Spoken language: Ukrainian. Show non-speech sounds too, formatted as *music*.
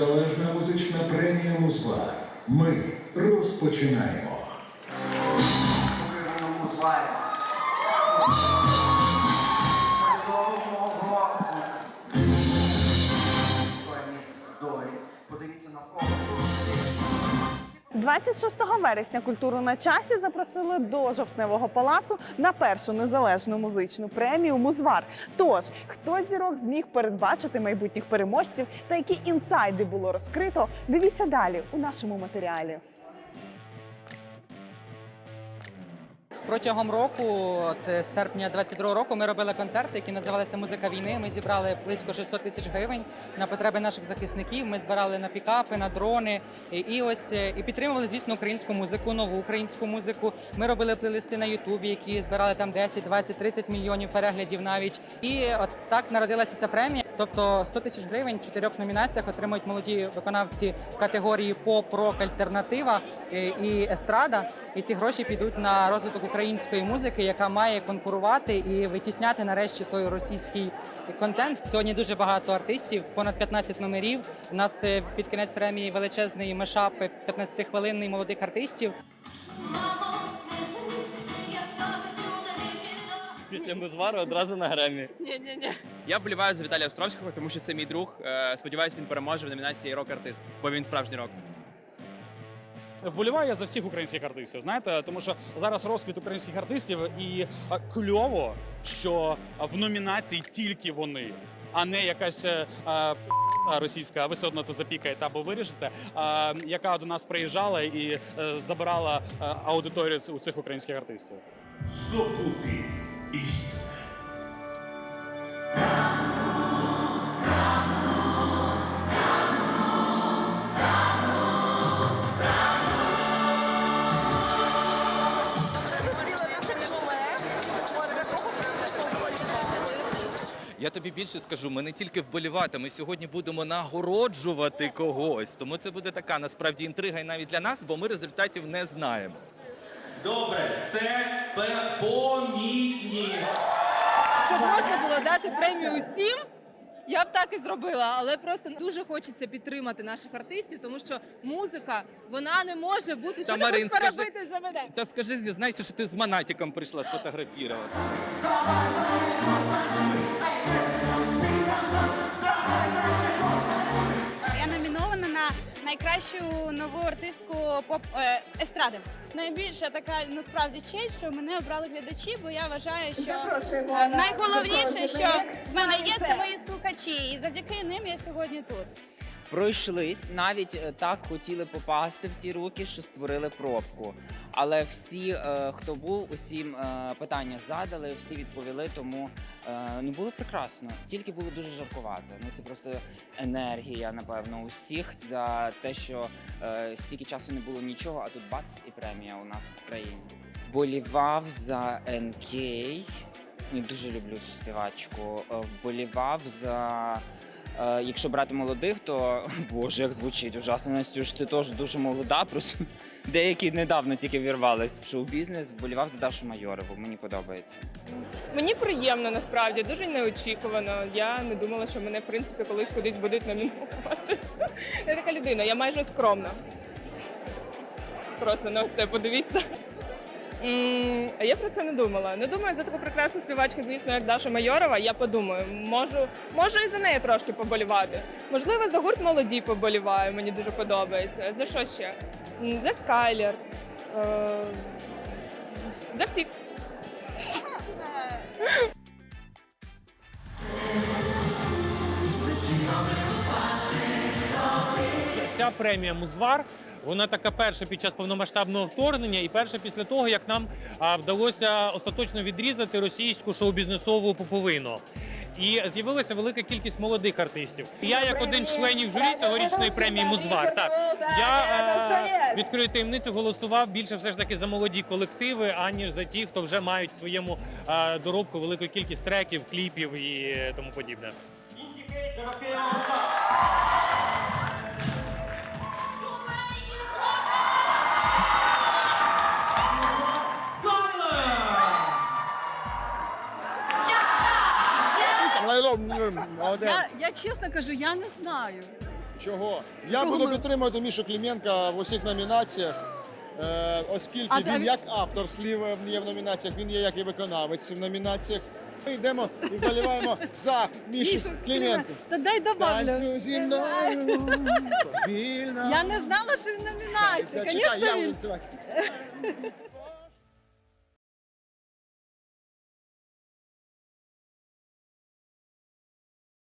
Залежна музична премія Музвар. Ми розпочинаємо. Покриваному 26 вересня культуру на часі запросили до жовтневого палацу на першу незалежну музичну премію Музвар. Тож хто зірок зміг передбачити майбутніх переможців та які інсайди було розкрито? Дивіться далі у нашому матеріалі. Протягом року, от е, серпня 22-го року, ми робили концерти, які називалися Музика війни. Ми зібрали близько 600 тисяч гривень на потреби наших захисників. Ми збирали на пікапи, на дрони і, ось е, і підтримували, звісно, українську музику, нову українську музику. Ми робили плейлисти на Ютубі, які збирали там 10, 20, 30 мільйонів переглядів навіть. І от так народилася ця премія. Тобто 100 тисяч гривень в чотирьох номінаціях отримують молоді виконавці в категорії поп, рок, альтернатива е, і естрада. І ці гроші підуть на розвиток української музики, яка має конкурувати і витісняти нарешті той російський контент. Сьогодні дуже багато артистів, понад 15 номерів. У нас е, під кінець премії величезний мешап 15-хвилинний молодих артистів. Після Музвару одразу на гремі. Я вболіваю за Віталія Островського, тому що це мій друг. Е, Сподіваюсь, він переможе в номінації рок-артист, бо він справжній рок. Вболіваю я за всіх українських артистів, знаєте, тому що зараз розквіт українських артистів і кльово, що в номінації тільки вони, а не якась е, а, російська, а ви все одно це запікаєте або вирішите, а, яка до нас приїжджала і е, забирала е, аудиторію у цих українських артистів. Здобути істину. Я тобі більше скажу, ми не тільки вболівати, ми сьогодні будемо нагороджувати когось. Тому це буде така насправді інтрига і навіть для нас, бо ми результатів не знаємо. Добре, це помітні. Щоб можна було дати премію усім, я б так і зробила. Але просто дуже хочеться підтримати наших артистів, тому що музика вона не може бути. Що ти хочеш скажи- перебити вже мене? Та скажи, зізнайся, що ти з Манатіком прийшла сфотографірувати. На найкращу нову артистку поп е, естради. Найбільша така насправді честь, що мене обрали глядачі, бо я вважаю, що е, найголовніше, що в мене є це мої слухачі, і завдяки ним я сьогодні тут. Пройшлись, навіть е, так хотіли попасти в ті руки, що створили пробку. Але всі, е, хто був, усім е, питання задали, всі відповіли, тому ну було прекрасно. Тільки було дуже жаркувато. Ну це просто енергія, напевно, усіх за те, що стільки часу не було нічого, а тут бац і премія у нас в країні. Болівав за НК. Дуже люблю цю співачку. Вболівав за. Е, Якщо брати молодих, то *laughs* боже, як звучить ужасно. Настюш, ти теж дуже молода. Просто *laughs* деякі недавно тільки вірвались в шоу-бізнес. Вболівав за Дашу Майорову. Мені подобається. Мені приємно насправді, дуже неочікувано. Я не думала, що мене в принципі колись кудись будуть номінувати. *laughs* Я така людина, я майже скромна. Просто на це подивіться. А я про це не думала. Не думаю, за таку прекрасну співачку, звісно, як Даша Майорова. Я подумаю, можу, можу і за неї трошки поболівати. Можливо, за гурт молоді поболіваю, мені дуже подобається. За що ще? За Скайлер. Е, За всіх. Ця премія Музвар. Вона така перша під час повномасштабного вторгнення, і перша після того, як нам вдалося остаточно відрізати російську шоу-бізнесову поповину. І з'явилася велика кількість молодих артистів. Я, як один з членів журі цьогорічної премії Музвар, так я е, відкрию таємницю, голосував більше все ж таки за молоді колективи, аніж за ті, хто вже мають в своєму е, доробку велику кількість треків, кліпів і тому подібне. Я, я чесно кажу, я не знаю. Чого? Я Кого буду ми- підтримувати Мішу Клименка в усіх номінаціях, е, оскільки А- він а- як автор слів є в номінаціях, він є як і виконавець в номінаціях. Ми йдемо і вболіваємо за Мішу, Мішу Клименка. Та дай добавлю. Танцю зі мною, повільно. Я не знала, що він номінація. Чекай, Звісно, я він. буду танцювати.